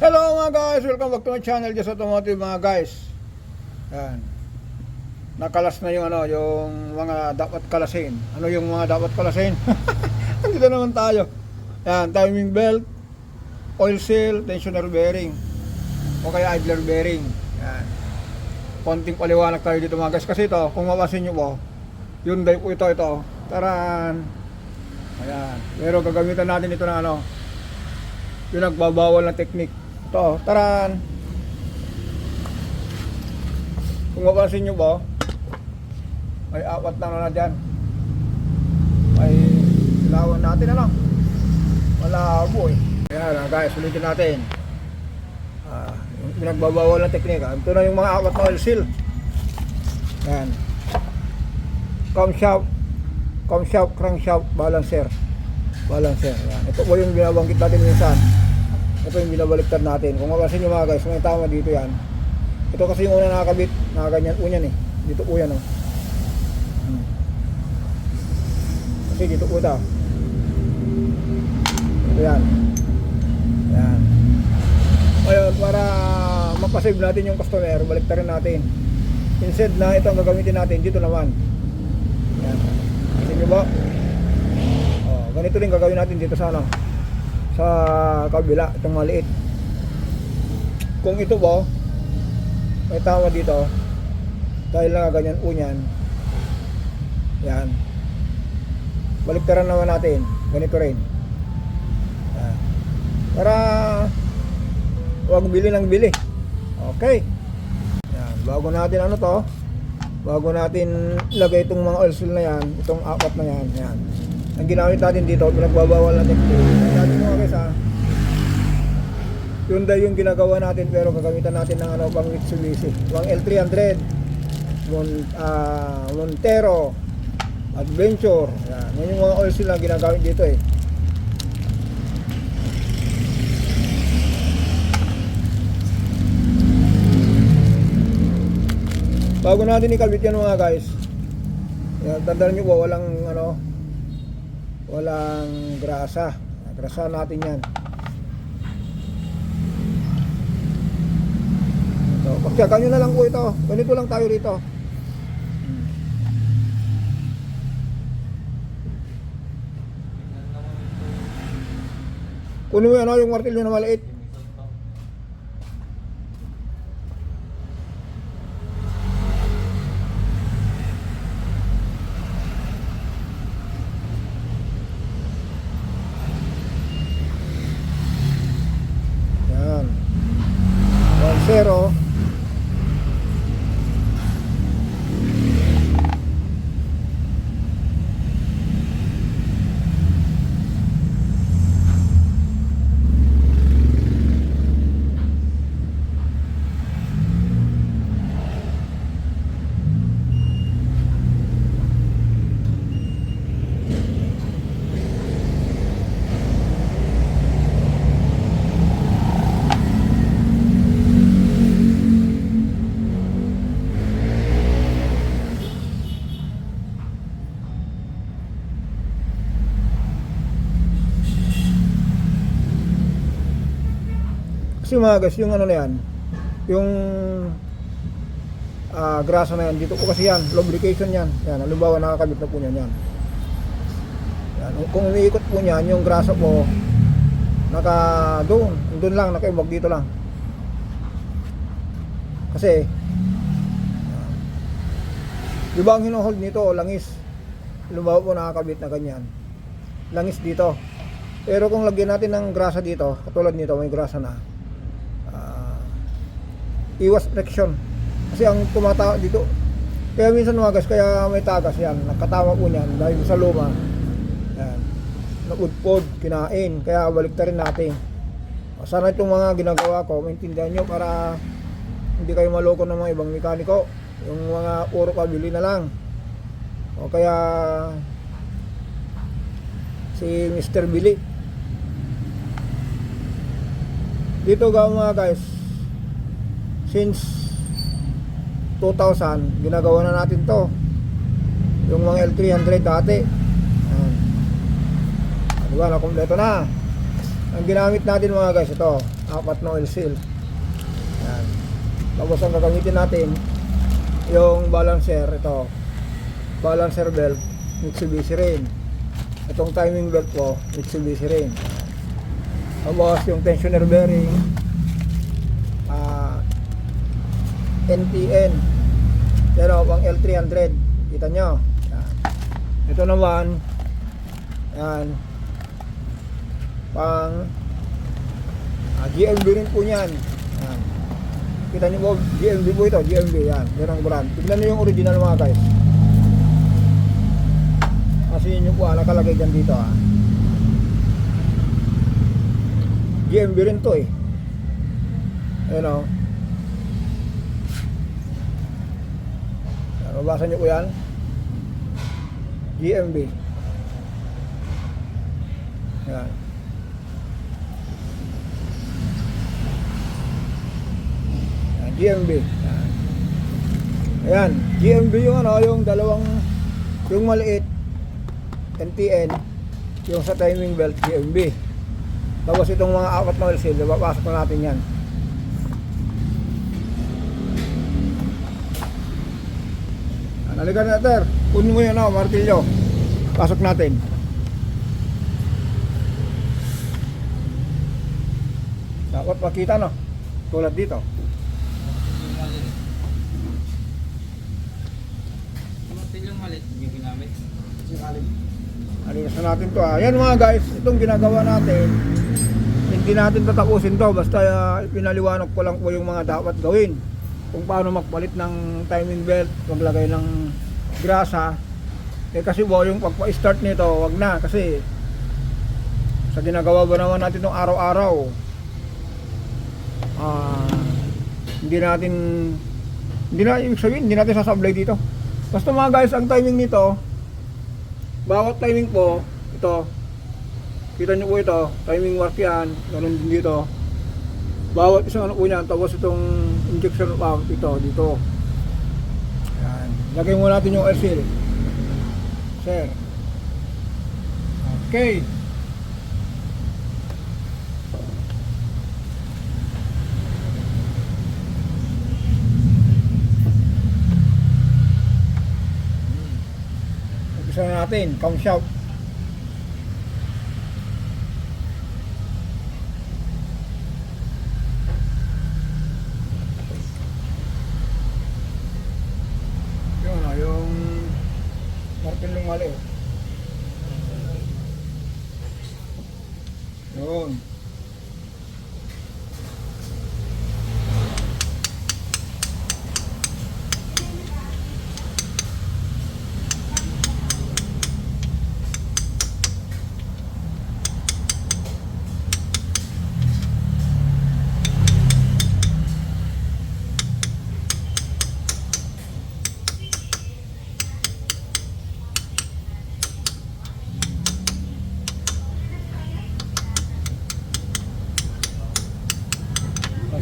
Hello mga guys! Welcome back to my channel, Just Automotive mga guys. Yan. Nakalas na yung ano, yung mga dapat kalasin. Ano yung mga dapat kalasin? Andito naman tayo. Yan, timing belt, oil seal, tensioner bearing, o kaya idler bearing. Yan. Konting paliwanag tayo dito mga guys. Kasi ito, kung mapasin nyo po, Hyundai po ito, ito. Taran! Ayan. Pero gagamitan natin ito ng ano, yung nagbabawal na technique. Ito, taran. Kung mapansin nyo ba, may apat na na dyan. May ilawan natin ano. Malabo eh. Ayan ah, guys, ulitin natin. Ah, yung pinagbabawal na technique. ah. Ito na yung mga apat na oil seal. Ayan. Camshaft, camshaft, crankshaft, balancer. Balancer. Ayan. Ito po yung binabanggit natin minsan. Ito yung binabaliktad natin. Kung mapasin nyo mga guys, may tama dito yan. Ito kasi yung una nakakabit, nakaganyan, unyan eh. Dito po yan oh. Hmm. Kasi dito po ito. Yan. Yan. Ngayon, para mapasave natin yung customer, baliktarin natin. Instead na ito ang gagamitin natin, dito naman. Yan. Kasi nyo ba? Oh, ganito din gagawin natin dito sa ano sa kabila itong maliit. Kung ito ba may tama dito. Dahil na ganyan unyan yan. Baliktaran naman natin. Ganito rin. Yan. para huwag bili ng bili. Okay. Yan. Bago natin ano to bago natin ilagay itong mga oil seal na yan itong apat na yan. Yan ang ginamit natin dito pinagbabawal natin. Natin mga guys ha Hyundai yung ginagawa natin pero gagamitan natin ng ano pang Mitsubishi. Pang L300 Mon, ah, Montero. Adventure. Yan. yan yung mga oil seal na ginagamit dito eh. Bago natin ikabit yan mga guys yan, tandaan nyo po walang walang grasa. Grasa natin yan. Ito pagtsaga nyo na lang po ito. Ganito lang tayo rito. Kunin mo ano, yung martilyo na maliit Yan. 1-0. Guys, yung ano na yan, yung ah grasa na yan, dito po kasi yan, lubrication yan. Yan, halimbawa nakakabit na po niyan yan. yan. Kung umiikot po niyan, yung grasa po, naka doon, doon lang, nakaibag dito lang. Kasi, di ba ang hinohold nito, langis. Halimbawa po nakakabit na ganyan. Langis dito. Pero kung lagyan natin ng grasa dito, katulad nito, may grasa na, ah, iwas friction kasi ang tumatawa dito kaya minsan guys kaya may tagas yan. Nakatawa po niyan dahil sa luma. Yan naudpod kinain kaya balik rin natin. Sana itong mga ginagawa ko maintindihan nyo para hindi kayo maloko ng mga ibang mekaniko. Yung mga puro kabili na lang. O kaya si Mr. Billy. Dito ga mga guys since 2000 ginagawa na natin to yung mga L300 dati Ayan. diba na kompleto na ang ginamit natin mga guys ito apat na oil seal. Yan. Tapos ang gagamitin natin, yung balancer, ito, balancer belt, Mitsubishi rin. Itong timing belt ko, Mitsubishi rin. Tapos yung tensioner bearing, ah, NTN. Pero pang L300, kita nyo. Yan. Ito naman, yan, pang ah, GMB rin po yan. Yan. Kita nyo po, GMB po ito, GMB yan. Yan ang brand. Tignan nyo yung original mga guys. Kasi nyo po, ah, nakalagay dyan dito ah. GMB rin to eh. Ayan o. Mabasa nyo po yan. GMB. Yan. Yan, GMB. Yan. Ayan, GMB yung ano, yung dalawang yung maliit NTN yung sa timing belt GMB. Tapos itong mga apat na oil seal, papasok na natin yan. Halika na, Ter. Kunin mo yun, oh, martilyo. Pasok natin. Dapat makita, no? Tulad dito. Yung malit, yung ginamit. Alinas na natin to ah. Yan mga guys, itong ginagawa natin. Hindi natin tatapusin to. Basta ah, pinaliwanag ko lang po yung mga dapat gawin. Kung paano magpalit ng timing belt, maglagay ng grasa. Eh kasi po, yung pagpa-start nito, wag na. Kasi sa ginagawa ba naman natin itong araw-araw, ah, hindi natin, hindi na, ibig sabihin, hindi natin sasablay dito. Basta mga guys, ang timing nito, bawat timing po, ito, kita nyo po ito, timing mark yan, ganun din dito. Bawat isang ano po niyan, tapos itong injection pump, ito, dito. Yan. Lagay mo natin yung air. Sir. Okay. Umpisa na natin, count shot. Yung ano, yung martil ng mali. Yun.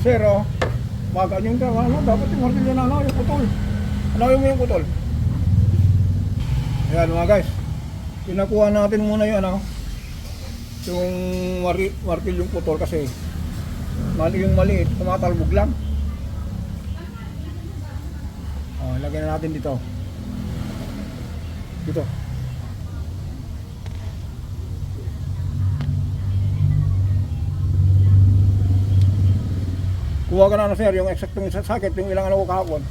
Sir, oh, magaan yung tama, ano, dapat yung martilyo na ano, yung putol. Anawin mo yung putol. Ayan mga guys, pinakuha natin muna yung ano, yung mari, martilyong putol kasi mali yung maliit, tumatalbog lang. Oh, lagyan na natin dito. Dito. Kuha ka na ano sir, yung eksaktong sa sakit, yung ilang ano ko kahapon.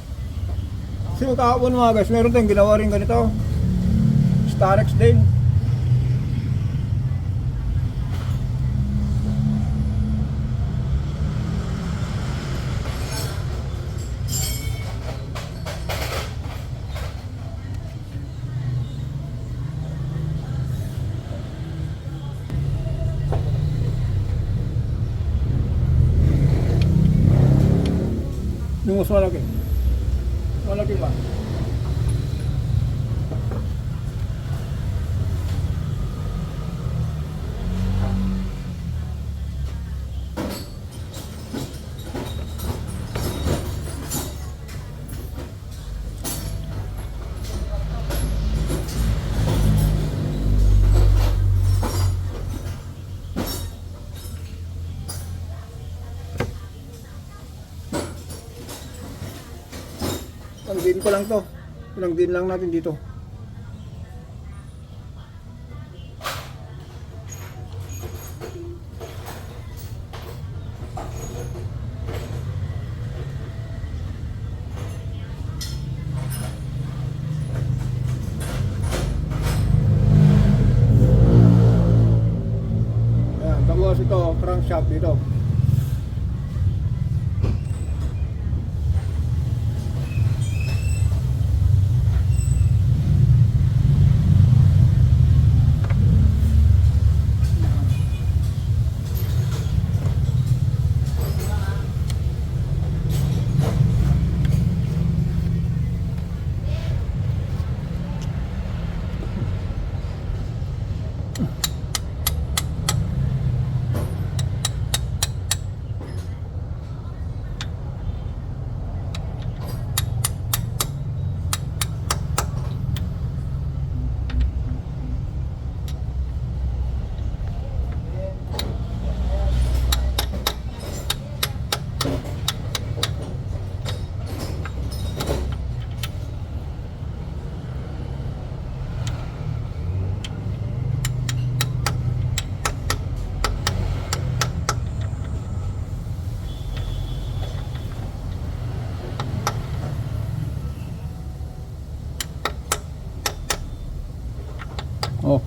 Kasi kahapon mga guys, meron tayong ginawa rin ganito. Starex din. Yung mas din ko lang to. Ilang din lang natin dito. Ayan, tapos ito, crankshaft dito.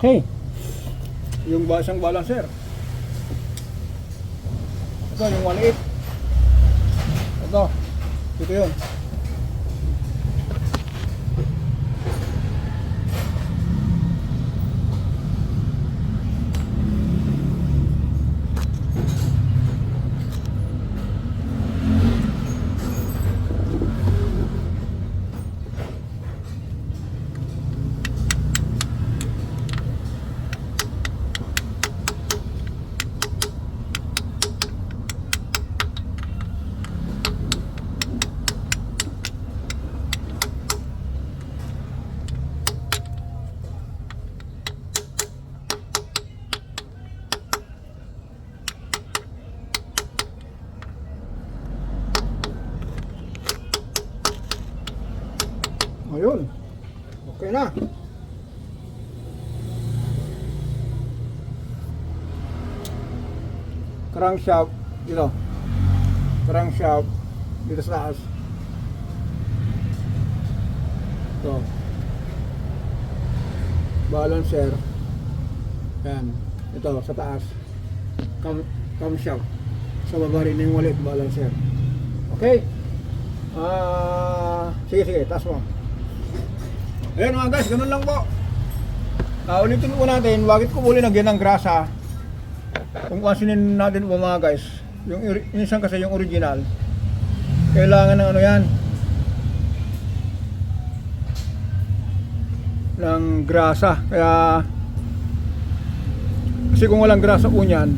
Okay. Yung ba isang balancer. Ito yung 1.8. Ito. Ito yun. Ayun. Okay na. Crankshaft dito. Crankshaft dito sa taas. Ito. Balancer. Yan. Ito sa taas. Cam camshaft. Sa baba rin yung wallet balancer. Okay. Ah, sige sige, taas mo. Ayan mga guys, ganun lang po. Uh, ulitin po natin, bakit ko uli nagyan ng grasa? Kung pansinin natin po mga guys, yung minsan kasi yung original, kailangan ng ano yan, ng grasa. Kaya, kasi kung walang grasa po niyan,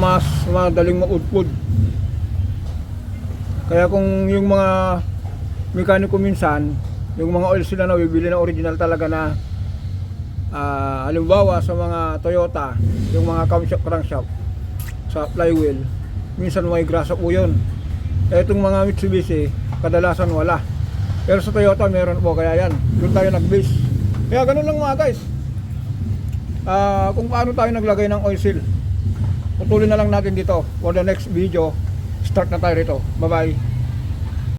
mas madaling maudpud. Kaya kung yung mga mekaniko minsan, yung mga oil sila na bibili na original talaga na ah, halimbawa sa mga Toyota, yung mga camshaft crankshaft sa flywheel, minsan may grasa po yun. Etong mga Mitsubishi, kadalasan wala. Pero sa Toyota meron po, kaya yan, doon tayo nag-base. Kaya ganun lang mga guys. Ah, kung paano tayo naglagay ng oil seal. Putulin na lang natin dito for the next video. Start na tayo rito. Bye-bye.